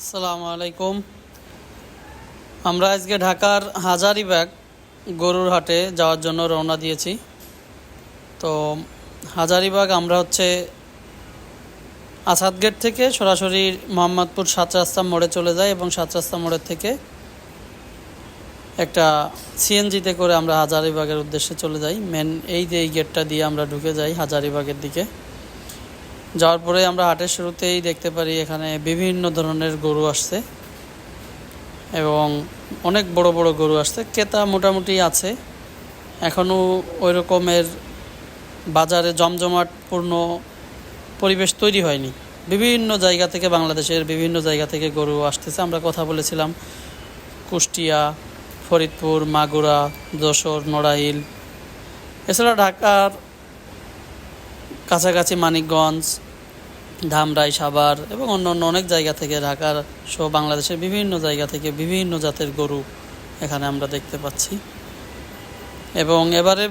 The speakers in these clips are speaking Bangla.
আসসালামু আলাইকুম। আমরা আজকে ঢাকার হাজারিবাগ গরুর হাটে যাওয়ার জন্য রওনা দিয়েছি। তো হাজারিবাগ আমরা হচ্ছে আসাদ গেট থেকে সরাসরি মোহাম্মদপুর সাত রাস্তা মোড়ে চলে যাই এবং সাত রাস্তা মোড়ের থেকে একটা সিএনজিতে করে আমরা হাজারিবাগের উদ্দেশ্যে চলে যাই। মেন এই যে এই গেটটা দিয়ে আমরা ঢুকে যাই হাজারিবাগের দিকে। যাওয়ার পরে আমরা হাটের শুরুতেই দেখতে পারি এখানে বিভিন্ন ধরনের গরু আসছে এবং অনেক বড় বড় গরু আসছে। ক্রেতা মোটামুটি আছে। এখনও ওই রকমের বাজারে জমজমাটপূর্ণ পরিবেশ তৈরি হয়নি। বিভিন্ন জায়গা থেকে বাংলাদেশের বিভিন্ন জায়গা থেকে গরু আসতেছে। আমরা কথা বলেছিলাম কুষ্টিয়া, ফরিদপুর, মাগুরা, যশোর, নড়াইল। এছাড়া ঢাকার কাছাকাছি মানিকগঞ্জ, ধামরাই, সাভার এবং অন্য অন্য অনেক জায়গা থেকে ঢাকার সহ বাংলাদেশের বিভিন্ন জায়গা থেকে বিভিন্ন জাতের গরু এখানে আমরা দেখতে পাচ্ছি। এবং এবারে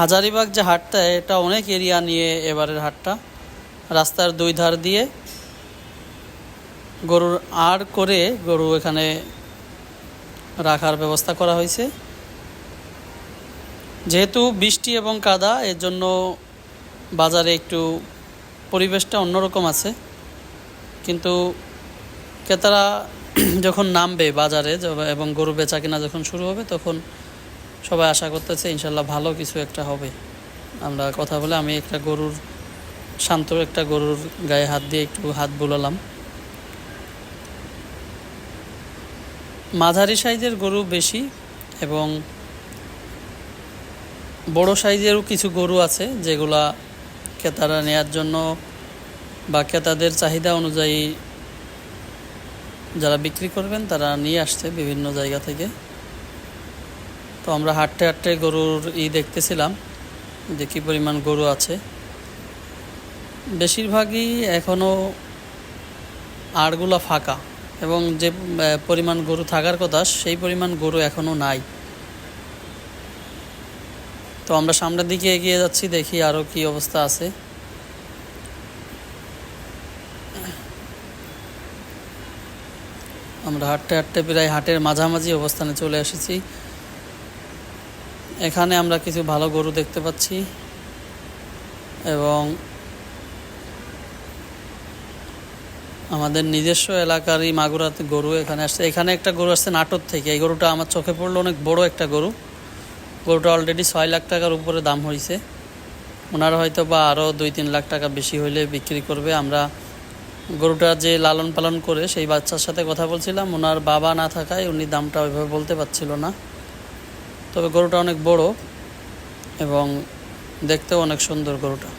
হাজারিবাগ যে হাটটা, এটা অনেক এরিয়া নিয়ে এবারের হাটটা। রাস্তার দুই ধার দিয়ে গরুর আর করে গরু এখানে রাখার ব্যবস্থা করা হয়েছে। যেহেতু বৃষ্টি এবং কাদা, এর জন্য বাজারে একটু পরিবেশটা অন্যরকম আছে। কিন্তু ক্রেতারা যখন নামবে বাজারে এবং গরু বেচা কেনা যখন শুরু হবে, তখন সবাই আশা করতেছে ইনশাল্লাহ ভালো কিছু একটা হবে। আমরা কথা বলে আমি একটা গরুর, শান্ত একটা গরুর গায়ে হাত দিয়ে একটু হাত বুলালাম। মাঝারি সাইজের গরু বেশি এবং বড় সাইজেরও কিছু গরু আছে যেগুলা ক্রেতারা নেয়ার জন্য বা ক্রেতাদের চাহিদা অনুযায়ী যারা বিক্রি করবেন, তারা নিয়ে আসছে বিভিন্ন জায়গা থেকে। তো আমরা হাঁটতে হাঁটতে গরুর ই দেখতেছিলাম যে কী পরিমাণ গরু আছে। বেশিরভাগই এখনও আড়গুলা ফাঁকা এবং যে পরিমাণ গরু থাকার কথা, সেই পরিমাণ গরু এখনও নাই। তো আমরা সামনের দিকে এগিয়ে যাচ্ছি, দেখি আরও কি অবস্থা আছে। আমরা হাঁটতে হাঁটতে প্রায় হাটের মাঝামাঝি অবস্থানে চলে এসেছি। এখানে আমরা কিছু ভালো গরু দেখতে পাচ্ছি এবং আমাদের নিজস্ব এলাকারই মাগুরাতে গরু এখানে আসছে। এখানে একটা গরু আসছে নাটোর থেকে। এই গরুটা আমার চোখে পড়ল, অনেক বড় একটা গরু। গরুটা অলরেডি ছয় লাখ টাকার উপরে দাম হয়েছে ওনারা হয়তো বা আরও দুই তিন লাখ টাকা বেশি হইলে বিক্রি করবে। আমরা গরুটা যে লালন পালন করে সেই বাচ্চার সাথে কথা বলছিলাম। ওনার বাবা না থাকায় উনি দামটা ওইভাবে বলতে পারছিল না। তবে গরুটা অনেক বড় এবং দেখতেও অনেক সুন্দর গরুটা।